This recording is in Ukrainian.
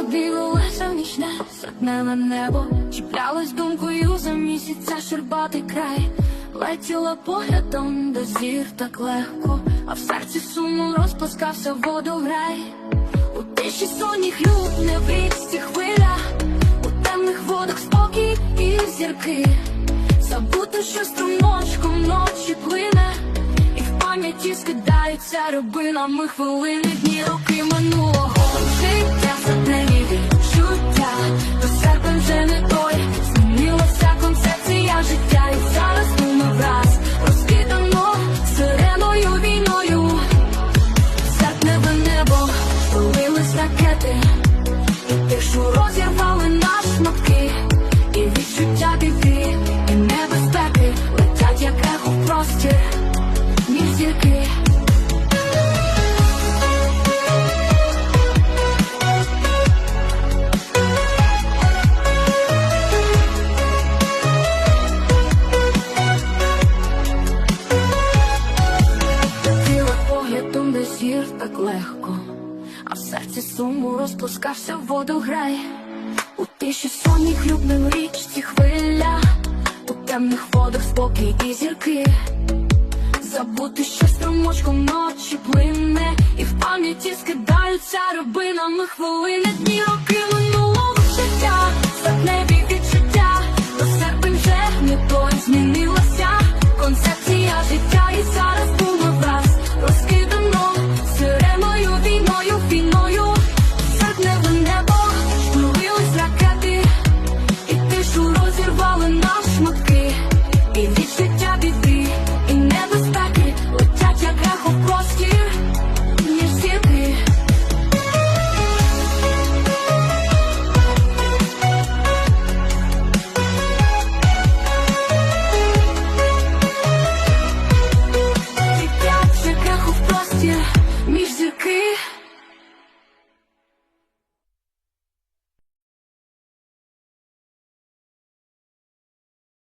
собі волосся нічне, сатневе небо, чіплялась думкою за місяця шербатий край, летіла поглядом до зір так легко, а в серці суму розплескався водограй. У тиші сонних люб не в хвиля, у темних водах спокій і зірки. Забути, що струмочком пам'яті скидаються рубинами хвилини, дні роки минулого. Життя, задневі відчуття, до себе вже не той, змінилася концепція життя, і зараз ми враз розкидано сиреною війною. Серпневе небо, полились ракети, і між зірки. Зір так легко, а в серці суму розплескався водограй. У тиші сонні хлюбне річці хвиля, у темних водах спокій і зірки. Забути, що струмочком ночі плине, і в пам'яті скидаються рубинами хвилини, дні роки минулого життя, небі